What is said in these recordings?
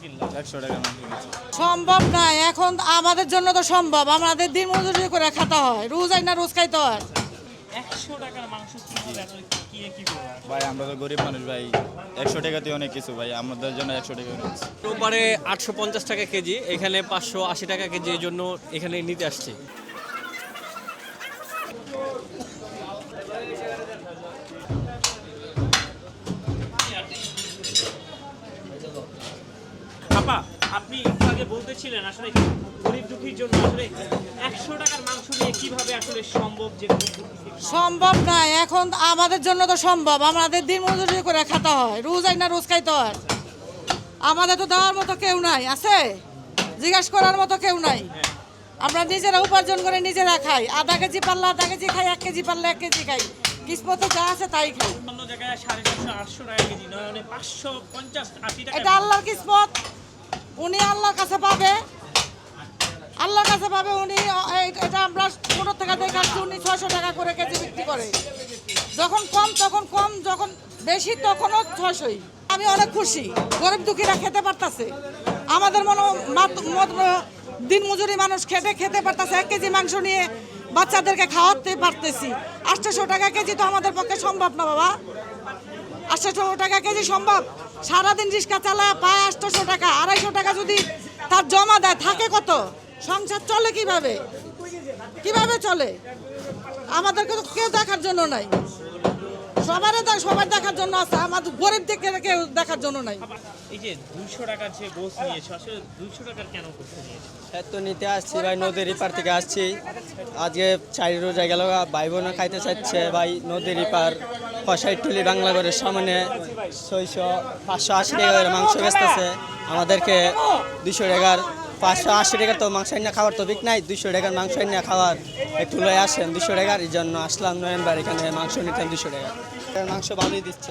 কিনলাম। একশো টাকা সম্ভব না এখন আমাদের জন্য তো সম্ভব। আমাদের দিন মজুরি করে খেতে হয় রোজ না রোজ খাইতে হয়। একশো টাকার মাংস কীভাবে আসলে কি কি করবে ভাই আমরা তো গরিব মানুষ ভাই। একশো টাকাতে অনেক কিছু ভাই আমাদের জন্য একশো টাকা আটশো পঞ্চাশ টাকা কেজি এখানে পাঁচশো আশি টাকা কেজি এই জন্য এখানে নিতে আসছি। আপা আপনি একটু আগে বলতেছিলেন আসলে গরিব দুঃখীর জন্য আসলে একশো টাকার মাংস নিয়ে কীভাবে আসলে সম্ভব যে সম্ভব না এখন আমাদের জন্য তো সম্ভব। আমাদের দিন মজুরি করে খেতে হয় রোজ না রোজ খাইতে হয়। আমাদের তো দেওয়ার মতো কেউ নাই আছে? জিজ্ঞাসা করার মতো কেউ নাই। আমরা নিজেরা উপার্জন করে নিজেরা খাই। আধা কেজি পারলে আধা কেজি খাই এক কেজি পারলে এক কেজি খাই। কিসমতে যা আছে তাই খাই। অন্য জায়গায় সাড়ে চারশো আটশো টাকা কেজি নয় মানে পাঁচশো পঞ্চাশ আশি টাকা এটা আল্লাহর কিসমত। উনি আল্লাহর কাছে পাবে। আল্লাহর কাছে পাবে উনি এটা আমরা কোনো থেকে দেখাচ্ছি উনি ছয়শো টাকা করে কেজি বিক্রি করে। যখন কম, তখন কম, যখন বেশি, তখনও ছয়শোই। আমি অনেক খুশি, গরিব দুঃখীরা খেতে পারতাছে। আমাদের মনে দিন মজুরি মানুষ খেতে খেতে পারতাছে। এক কেজি মাংস নিয়ে বাচ্চাদেরকে খাওয়াতে পারতেছি। আটশোশো টাকা কেজি তো আমাদের পক্ষে সম্ভব না, বাবা। আটশোশো টাকা কেজি সম্ভব? সারাদিন রিক্সা চালা, পায় আটশোশো টাকা, আড়াইশো টাকা যদি তার জমা দেয়, থাকে কত? সংসার চলে কীভাবে? কীভাবে চলে? আমাদেরকে তো কেউ দেখার জন্য নাই। সবারই দেখ সবাই দেখার জন্য আছে আমাদের গরিব দেখে কেউ দেখার জন্য নাই। এই যে দুইশো টাকার যে গোস নিয়েছো আসলে দুইশো টাকার কেন করতে নিয়েছো? এত নিতে আসছি ভাই নদীর ইপার থেকে আসছি। আজকে চারি রোজা গেল ভাই বোনা খাইতে চাচ্ছে ভাই নদীর ইপার কষাইটুলি বাংলাগড়ের সামনে ছয়শো পাঁচশো আশি টাকা করে মাংস বেচতেছে। আমাদেরকে দুশো টাকার পাঁচশো আশি টাকা তো মাংস এনে খাওয়ার তো বিক নাই দুশো টাকার মাংস এনে খাওয়ার একটু লয়ে আসেন দুশো টাকার। এই জন্য আসলাম নভেম্বর এখানে মাংস নিতেন দুশো টাকা। মাংস ভালোই দিচ্ছে।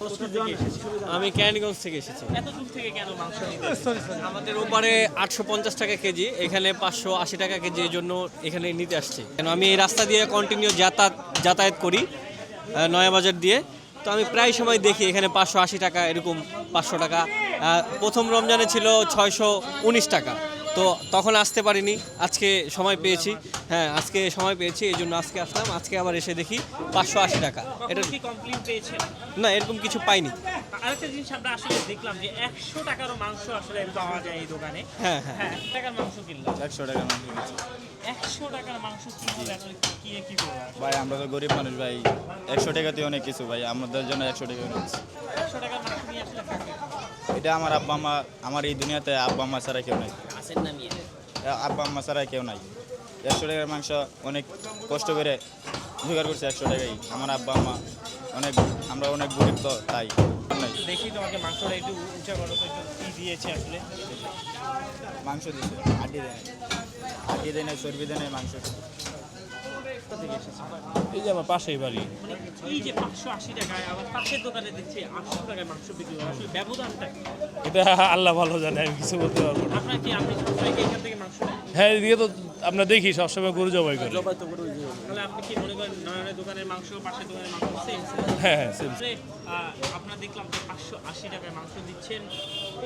কোথা থেকে এসেছ? আমি ক্যানিগঞ্জ থেকে এসেছি। এত দূর থেকে কেন মাংস আমাদের রোববারে আটশো পঞ্চাশ টাকা কেজি এখানে পাঁচশো আশি টাকা কেজি এই জন্য এখানে নিতে আসছি। কেন আমি এই রাস্তা দিয়ে কন্টিনিউ যাতায়াত যাতায়াত করি নয়াবাজার দিয়ে। তো আমি প্রায় সময় দেখি এখানে পাঁচশো আশি টাকা এরকম পাঁচশো টাকা। প্রথম রমজানে ছিল ছয়শো উনিশ টাকা। তো তখন আসতে পারিনি আজকে সময় পেয়েছি। হ্যাঁ আজকে সময় পেয়েছি এই জন্য আজকে আসলাম। আজকে আবার এসে দেখি পাঁচশো আশি টাকা। এটা কি কমপ্লেন পেয়েছেন? না এরকম কিছু পাইনি। আরেকটা জিনিস আমরা আসলে দেখলাম যে একশো টাকারও মাংস আসলে পাওয়া যায় এই দোকানে। হ্যাঁ হ্যাঁ। টাকার মাংস কিনলাম একশো টাকা মাংস একশো টাকার মাংস আসলে কি কি ভাই আমরা তো গরিব মানুষ ভাই। একশো টাকাতে অনেক কিছু ভাই। আমাদের জন্য একশো টাকা একশো টাকার মাংস নিয়ে আসলে থাকে এটা আমার আব্বা আম্মা আমার এই দুনিয়াতে আব্বা আম্মা ছাড়া কেউ নাই। আসেন না আব্বা আম্মা ছাড়া কেউ নাই। একশো টাকার মাংস অনেক কষ্ট করে জোগাড় করছে একশো টাকাই। আমার আব্বা আম্মা অনেক আমরা অনেক গরিব তো তাই। দেখি তোমাকে মাংসটা একটু উঁচা করো তো একটু কি দিয়েছে আসলে? মাংস দিছে হাড্ডি দেয়। হাড্ডি দেয় নাই চর্বি দেয় মাংস এই যে আমার পাশেই বাড়ি। মানে এই যে পাঁচশো আশি টাকায় আবার পাশের দোকানে দিচ্ছে আটশো টাকায় মাংস বিক্রি করে। আসলে ব্যবধানটা এটা আল্লাহ ভালো জানে আমি কিছু বলতে পারব না। আপনার কি আপনি সবসময় কি এখান থেকে মাংস হ্যাঁ এদিকে তো আমরা দেখি সবসময় গরু জবাই করি। তাহলে আপনি কি মনে করেন নয়নের দোকানের মাংস পাশের দোকানের মাংস সেম হ্যাঁ হ্যাঁ. আসলে আপনার দেখলাম যে পাঁচশো আশি টাকায় মাংস দিচ্ছেন।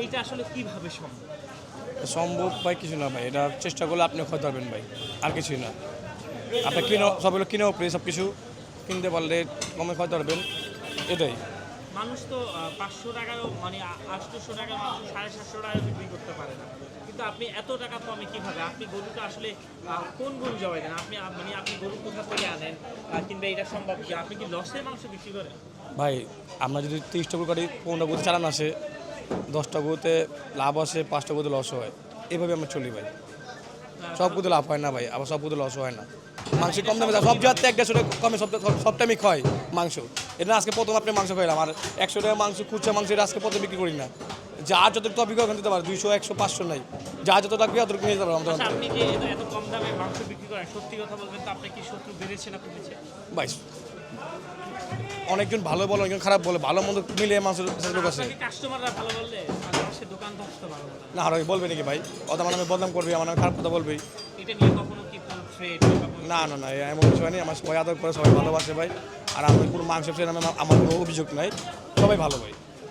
এইটা আসলে কীভাবে সম্ভব? সম্ভব ভাই কিছু না ভাই এটা চেষ্টা করলে আপনি খেতে পারবেন ভাই আর কিছুই না। আপনি কিনো সবগুলো কিনেও পেয়ে সব কিছু কিনতে পারলে কমে খেতে পারবেন এটাই। মানুষ তো পাঁচশো টাকারও মানে আটশোশো টাকার মাংস সাড়ে সাতশো টাকা বিক্রি করতে পারে না। কিন্তু আপনি এত টাকা কমে কীভাবে আপনি গরুটা আসলে কোন গরু জবাই দেন? আপনি আপ- মানে আপনি গরু কোথা থেকে আনেন কিংবা এটা সম্ভব কি? আপনি কি লসের মাংস বিক্রি করেন? ভাই আমরা যদি তিরিশটা গরু কাটি পনেরোটা গরু চালান আসে দশটা গরুতে লাভ আসে পাঁচটা গরুতে লস হয়। এভাবে আমরা চলি ভাই। সব গরুতে লাভ হয় না ভাই আবার সব গরুতে লস হয় না। মাংস কম দামে সব জায়গাতে এক দেড়শো টাকা কমে সব সব টাইমই খায় মাংস। এটা আজকে প্রথম আপনি মাংস খাইলাম আর একশো টাকা মাংস খুচরা মাংস এটা আজকে প্রথম বিক্রি করি না। যা যত টপিক ওখানে দিতে পারে দুইশো একশো পাঁচশো নাই। যা যত লাগবে অত নিয়ে যাব আমাদের আচ্ছা অন্তরে। আপনি যে এত- এত কম দামে মাংস বিক্রি করেন সত্যি কথা বলবেন তো আপনি কি শত্রু বেড়েছে না কমেছে? ভাই অনেকজন ভালো বলে অনেকজন খারাপ বলে ভালো মন্দ মিলে মাংস আছে। বললে দোকান ভালো বলে না আর ওই বলবে নাকি ভাই? অত আমার নামে বদনাম করবে আমার নামে খারাপ কথা বলবে। এটা নিয়ে কখনো কি না না না এমন কিছু হয়নি। আমার সবাই আদর করে সবাই ভালোবাসে ভাই। আর আমি কোনো মাংস আমার কোনো অভিযোগ নাই। সবাই ভালো ভাই।